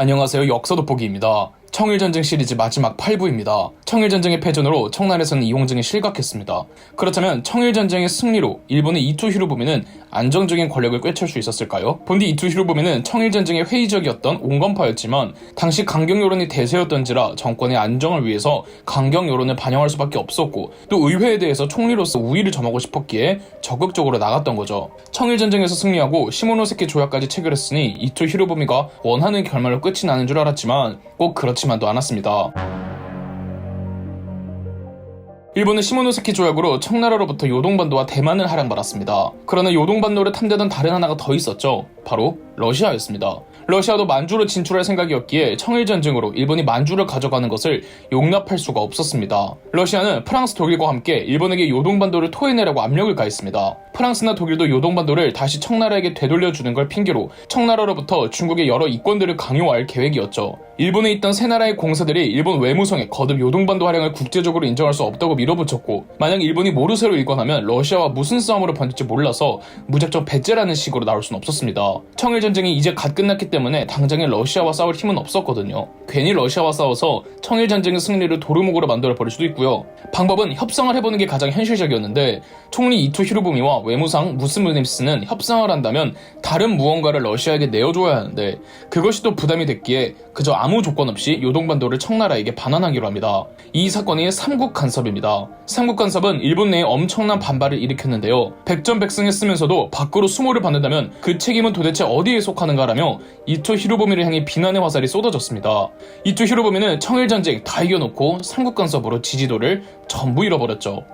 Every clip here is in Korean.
안녕하세요. 역사 돋보기입니다. 청일전쟁 시리즈 마지막 8부입니다. 청일전쟁의 패전으로 청나라에서는 이홍증이 실각했습니다. 그렇다면 청일전쟁의 승리로 일본의 이토 히로부미는 안정적인 권력을 꿰찰 수 있었을까요? 본디 이토 히로부미는 청일전쟁의 회의적이었던 온건파였지만 당시 강경 여론이 대세였던지라 정권의 안정을 위해서 강경 여론을 반영할 수밖에 없었고 또 의회에 대해서 총리로서 우위를 점하고 싶었기에 적극적으로 나갔던 거죠. 청일전쟁에서 승리하고 시모노세키 조약까지 체결했으니 이토 히로부미가 원하는 결말로 끝이 나는 줄 알았지만 꼭 그렇지 만도 않았습니다. 일본은 시모노세키 조약으로 청나라로부터 요동반도와 대만을 하랑받았습니다. 그러나 요동반도를 탐대던 다른 하나가 더 있었죠. 바로 러시아였습니다. 러시아도 만주로 진출할 생각이었기에 청일전쟁으로 일본이 만주를 가져가는 것을 용납할 수가 없었습니다. 러시아는 프랑스, 독일과 함께 일본에게 요동반도를 토해내라고 압력을 가했습니다. 프랑스나 독일도 요동반도를 다시 청나라에게 되돌려주는 걸 핑계로 청나라로부터 중국의 여러 이권들을 강요할 계획이었죠. 일본에 있던 세 나라의 공사들이 일본 외무성에 거듭 요동반도 활용을 국제적으로 인정할 수 없다고 밀어붙였고 만약 일본이 모르쇠로 일관하면 러시아와 무슨 싸움으로 번질지 몰라서 무작정 배째라는 식으로 나올 수는 없었습니다. 청일 전쟁이 이제 갓 끝났기 때문에 당장에 러시아와 싸울 힘은 없었거든요. 괜히 러시아와 싸워서 청일 전쟁의 승리를 도루묵으로 만들어 버릴 수도 있고요. 방법은 협상을 해보는 게 가장 현실적이었는데 총리 이토 히로부미와 외무상 무스무님스는 협상을 한다면 다른 무언가를 러시아에게 내어줘야 하는데 그것이 또 부담이 됐기에 그저 아무 조건 없이 요동반도를 청나라에게 반환하기로 합니다. 이 사건이 삼국 간섭입니다. 삼국 간섭은 일본 내에 엄청난 반발을 일으켰는데요. 백전백승했으면서도 밖으로 수모를 받는다면 그 책임은 도대체 어디에 속하는가라며 이토 히로부미를 향해 비난의 화살이 쏟아졌습니다. 이토 히로부미는 청일전쟁 다 이겨놓고 삼국 간섭으로 지지도를 전부 잃어버렸죠.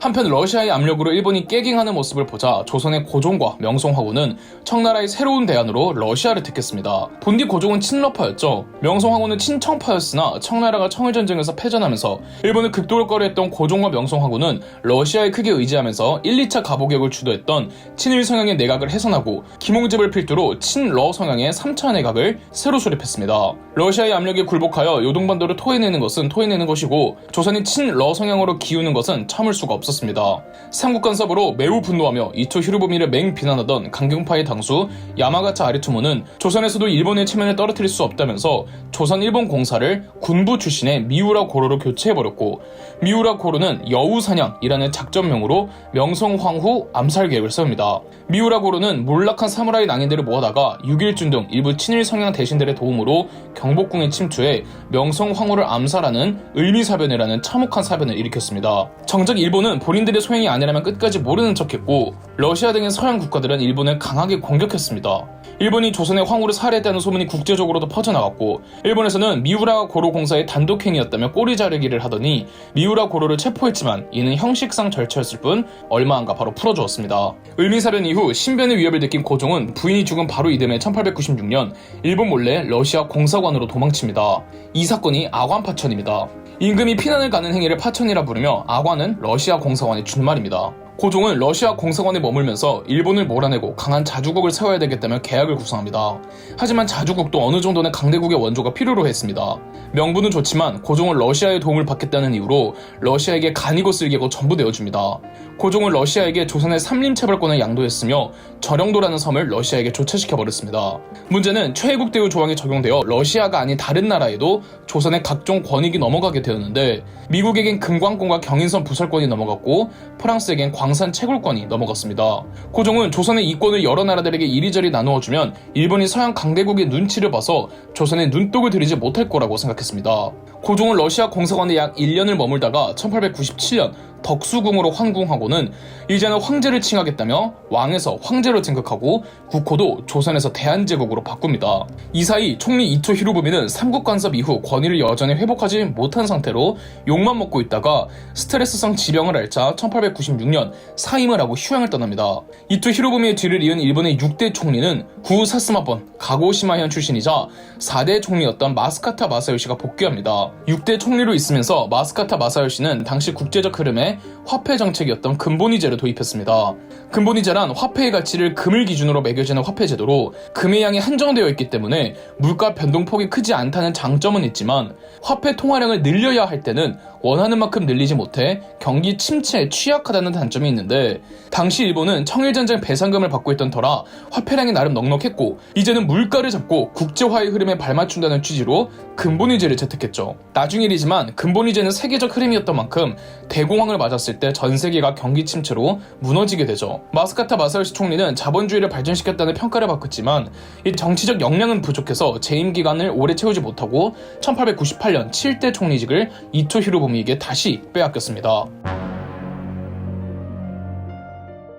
한편 러시아의 압력으로 일본이 깨갱하는 모습을 보자 조선의 고종과 명성황후는 청나라의 새로운 대안으로 러시아를 택했습니다. 본디 고종은 친러파였죠. 명성황후는 친청파였으나 청나라가 청일전쟁에서 패전하면서 일본을 극도를거려했던 고종과 명성황후는 러시아에 크게 의지하면서 1, 2차 가보격을 주도했던 친일 성향의 내각을 해산하고 김홍집을 필두로 친러 성향의 3차 내각을 새로 수립했습니다. 러시아의 압력에 굴복하여 요동반도를 토해내는 것은 토해내는 것이고 조선이 친러 성향으로 기우는 것은 참을 수가 없 었습니다. 삼국 간섭으로 매우 분노하며 이토 히로부미를 맹 비난하던 강경파의 당수 야마가차 아리투모는 조선에서도 일본의 체면을 떨어뜨릴 수 없다면서 조선 일본 공사를 군부 출신의 미우라 고로로 교체해버렸고 미우라 고로는 여우 사냥이라는 작전명으로 명성 황후 암살 계획을 세웁니다. 미우라 고로는 몰락한 사무라이 낭인들을 모아다가 6일준 등 일부 친일 성향 대신들의 도움으로 경복궁에 침투해 명성 황후를 암살하는 을미사변이라는 참혹한 사변을 일으켰습니다. 정작 일본은 본인들의 소행이 아니라면 끝까지 모르는 척했고 러시아 등의 서양 국가들은 일본을 강하게 공격했습니다. 일본이 조선의 황후를 살해했다는 소문이 국제적으로도 퍼져나갔고 일본에서는 미우라 고로 공사의 단독행위였다며 꼬리 자르기를 하더니 미우라 고로를 체포했지만 이는 형식상 절차였을 뿐 얼마 안가 바로 풀어주었습니다. 을미사변 이후 신변의 위협을 느낀 고종은 부인이 죽은 바로 이듬해 1896년 일본 몰래 러시아 공사관으로 도망칩니다. 이 사건이 아관파천입니다. 임금이 피난을 가는 행위를 파천이라 부르며 아관은 러시아 공사관의 준말입니다. 고종은 러시아 공사관에 머물면서 일본을 몰아내고 강한 자주국을 세워야 되겠다며 계약을 구성합니다. 하지만 자주국도 어느 정도는 강대국의 원조가 필요로 했습니다. 명분은 좋지만 고종은 러시아의 도움을 받겠다는 이유로 러시아에게 간이고 쓸개고 전부 내어줍니다. 고종은 러시아에게 조선의 삼림체벌권을 양도했으며 저령도라는 섬을 러시아에게 조차시켜 버렸습니다. 문제는 최애국 대우 조항이 적용되어 러시아가 아닌 다른 나라에도 조선의 각종 권익이 넘어가게 되었는데 미국에겐 금광권과 경인선 부설권이 넘어갔고 프랑스에겐 광산 채굴권이 넘어갔습니다. 고종은 조선의 이권을 여러 나라들에게 이리저리 나누어주면 일본이 서양 강대국의 눈치를 봐서 조선에 눈독을 들이지 못할 거라고 생각했습니다. 고종은 러시아 공사관에 약 1년을 머물다가 1897년 덕수궁으로 환궁하고는 이제는 황제를 칭하겠다며 왕에서 황제로 등극하고 국호도 조선에서 대한제국으로 바꿉니다. 이 사이 총리 이토 히로부미는 삼국 간섭 이후 권위를 여전히 회복하지 못한 상태로 욕만 먹고 있다가 스트레스성 지병을 앓자 1896년 사임을 하고 휴양을 떠납니다. 이토 히로부미의 뒤를 이은 일본의 6대 총리는 구 사스마번 가고시마현 출신이자 4대 총리였던 마스카타 마사요시가 복귀합니다. 6대 총리로 있으면서 마스카타 마사요시는 당시 국제적 흐름에 화폐 정책이었던 근본이제를 도입했습니다. 근본이제란 화폐의 가치를 금을 기준으로 매겨지는 화폐 제도로 금의 양이 한정되어 있기 때문에 물가 변동폭이 크지 않다는 장점은 있지만 화폐 통화량을 늘려야 할 때는 원하는 만큼 늘리지 못해 경기 침체에 취약하다는 단점이 있는데 당시 일본은 청일전쟁 배상금을 받고 있던 터라 화폐량이 나름 넉넉했고 이제는 물가를 잡고 국제화의 흐름에 발맞춘다는 취지로 근본위제를 채택했죠. 나중 일이지만 근본위제는 세계적 흐름이었던 만큼 대공황을 맞았을 때 전 세계가 경기 침체로 무너지게 되죠. 마스카타 마사요시 총리는 자본주의를 발전시켰다는 평가를 받았지만 이 정치적 역량은 부족해서 재임 기간을 오래 채우지 못하고 1898년 7대 총리직을 이토 히로부미에게 다시 빼앗겼습니다.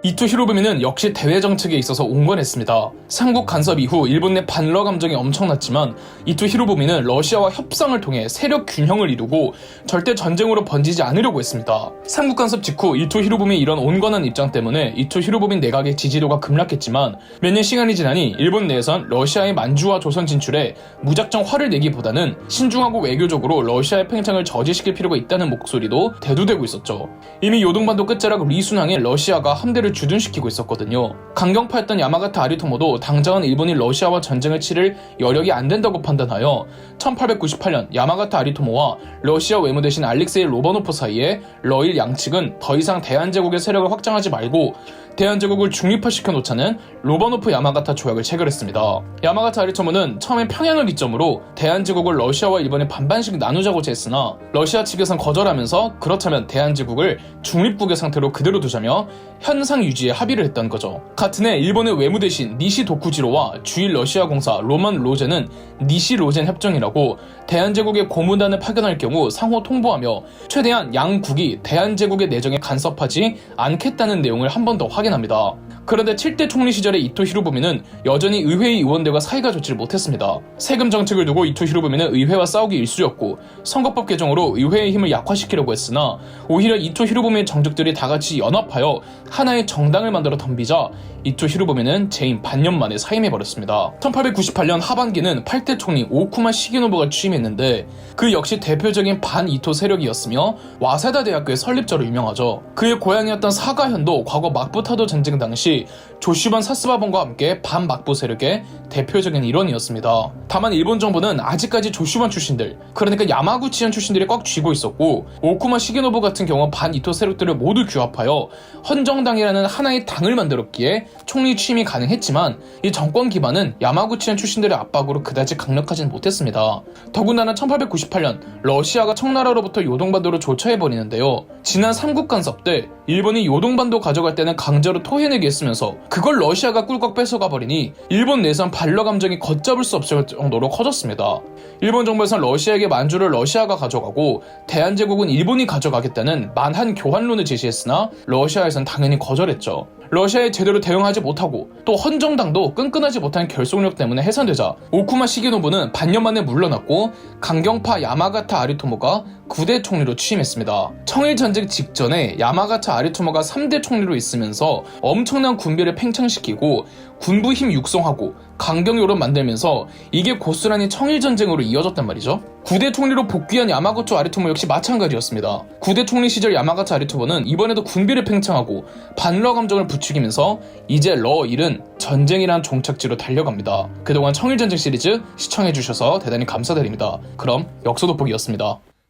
이토 히로부미는 역시 대외 정책에 있어서 온건했습니다. 삼국 간섭 이후 일본 내 반러 감정이 엄청났지만 이토 히로부미는 러시아와 협상을 통해 세력 균형을 이루고 절대 전쟁으로 번지지 않으려고 했습니다. 삼국 간섭 직후 이토 히로부미 이런 온건한 입장 때문에 이토 히로부미 내각의 지지도가 급락했지만 몇 년 시간이 지나니 일본 내에선 러시아의 만주와 조선 진출에 무작정 화를 내기보다는 신중하고 외교적으로 러시아의 팽창을 저지시킬 필요가 있다는 목소리도 대두되고 있었죠. 이미 요동반도 끝자락 리순항에 러시아가 함대를 주둔시키고 있었거든요. 강경파였던 야마가타 아리토모도 당장은 일본이 러시아와 전쟁을 치를 여력이 안 된다고 판단하여 1898년 야마가타 아리토모와 러시아 외무 대신 알렉세이 로바노프 사이에 러일 양측은 더 이상 대한제국의 세력을 확장하지 말고 대한제국을 중립화시켜 놓자는 로바노프 야마가타 조약을 체결했습니다. 야마가타 아리토모는 처음엔 평양을 기점으로 대한제국을 러시아와 일본에 반반씩 나누자고자 했으나 러시아 측에선 거절하면서 그렇다면 대한제국을 중립국의 상태로 그대로 두자며 현상 유지에 합의를 했던 거죠. 같은 해 일본의 외무 대신 니시 도쿠지로와 주일 러시아 공사 로만 로젠은 니시 로젠 협정이라고 대한제국의 고문단을 파견할 경우 상호 통보하며 최대한 양국이 대한제국의 내정에 간섭하지 않겠다는 내용을 한 번 더 확인 합니다. 그런데 7대 총리 시절의 이토 히로부미는 여전히 의회 의원들과 사이가 좋지 못했습니다. 세금 정책을 두고 이토 히로부미는 의회와 싸우기 일쑤였고 선거법 개정으로 의회의 힘을 약화시키려고 했으나 오히려 이토 히로부미의 정적들이 다 같이 연합하여 하나의 정당을 만들어 덤비자 이토 히로부미는 재임 반년 만에 사임해버렸습니다. 1898년 하반기는 8대 총리 오쿠마 시게노부가 취임했는데 그 역시 대표적인 반 이토 세력이었으며 와세다 대학교의 설립자로 유명하죠. 그의 고향이었던 사가현도 과거 막부타도 전쟁 당시 조슈반 사스바본과 함께 반막부 세력의 대표적인 일원이었습니다. 다만 일본 정부는 아직까지 조슈반 출신들, 그러니까 야마구치현 출신들이 꽉 쥐고 있었고 오쿠마 시게노부 같은 경우 반 이토 세력들을 모두 규합하여 헌정당이라는 하나의 당을 만들었기에 총리 취임이 가능했지만 이 정권 기반은 야마구치현 출신들의 압박으로 그다지 강력하진 못했습니다. 더군다나 1898년 러시아가 청나라로부터 요동반도를 조처해버리는데요. 지난 삼국 간섭 때 일본이 요동반도 가져갈 때는 강제로 토해내게 했으면서 그걸 러시아가 꿀꺽 뺏어가 버리니 일본 내산 반러 감정이 걷잡을 수 없을 정도로 커졌습니다. 일본 정부에선 러시아에게 만주를 러시아가 가져가고 대한제국은 일본이 가져가겠다는 만한 교환론을 제시했으나 러시아에선 당연히 거절했죠. 러시아에 제대로 대응하지 못하고 또 헌정당도 끈끈하지 못한 결속력 때문에 해산되자 오쿠마 시게노부는 반년 만에 물러났고 강경파 야마가타 아리토모가 9대 총리로 취임했습니다. 청일 전쟁 직전에 야마가타 아리토모가 3대 총리로 있으면서 엄청난 군비를 팽창시키고 군부 힘 육성하고 강경요론 만들면서 이게 고스란히 청일 전쟁으로 이어졌단 말이죠. 9대 총리로 복귀한 야마구치 아리토모 역시 마찬가지였습니다. 9대 총리 시절 야마가치 아리토모는 이번에도 군비를 팽창하고 반러 감정을 부추기면서 이제 러 1은 전쟁이란 종착지로 달려갑니다. 그동안 청일 전쟁 시리즈 시청해주셔서 대단히 감사드립니다. 그럼 역소 돋보기였습니다.